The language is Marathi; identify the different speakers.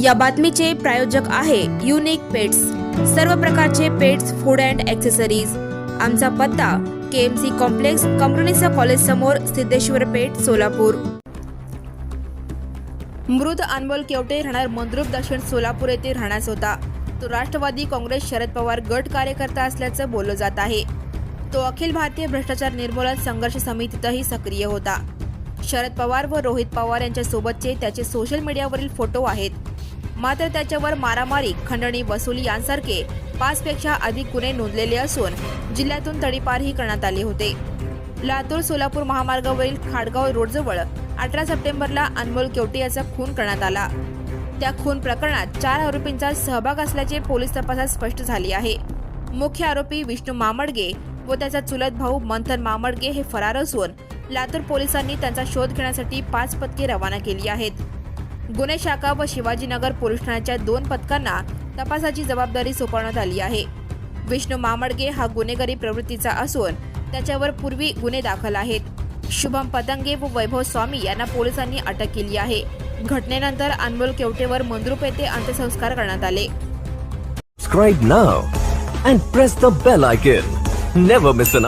Speaker 1: या बातमीचे प्रायोजक आहे युनिक पेट्स सर्व प्रकारचे पेट्स फूड अँड ॲक्सेसरीज आमचा पत्ता के एम सी कॉम्प्लेक्स कंपनीचा कॉलेज समोर सिद्धेश्वर पेठ सोलापूर. मृत अनमोल केवटे राहणार मंद्रुप दक्षिण सोलापूर येथे राहण्यास होता. तो राष्ट्रवादी काँग्रेस शरद पवार गट कार्यकर्ता असल्याचं बोललं जात आहे. तो अखिल भारतीय भ्रष्टाचार निर्मूलन संघर्ष समितीतही सक्रिय होता. शरद पवार व रोहित पवार यांच्यासोबतचे त्याचे सोशल मीडियावरील फोटो आहेत. मात्र त्याच्यावर मारामारी खंडणी वसुली यांसारखे पाचपेक्षा अधिक गुन्हे नोंदलेले असून जिल्ह्यातून तडीपारही करण्यात आले होते. लातूर सोलापूर महामार्गावरील खाडगाव रोडजवळ अठरा सप्टेंबरला अनमोल केवटे याचा खून करण्यात आला. त्या खून प्रकरणात चार आरोपींचा सहभाग असल्याचे पोलीस तपासात स्पष्ट झाले आहे. मुख्य आरोपी विष्णू मामडगे व त्याचा चुलत भाऊ मंथन मामडगे हे फरार असून लातूर पोलिसांनी त्यांचा शोध घेण्यासाठी पाच पथके रवाना केली आहेत. गुन्हे शाखा व शिवाजीनगर पोलीस ठाण्याच्या दोन पथकांना तपासाची जबाबदारी सोपवण्यात आली आहे. विष्णू मामडगे हा गुन्हेगारी प्रवृत्तीचा असून त्याच्यावर पूर्वी गुन्हे दाखल आहेत. शुभम पतंगे व वैभव स्वामी यांना पोलिसांनी अटक केली आहे. घटनेनंतर अनमोल केवटेवर मंद्रुप येथे अंत्यसंस्कार करण्यात आले.
Speaker 2: Subscribe now and press the bell icon. Never miss an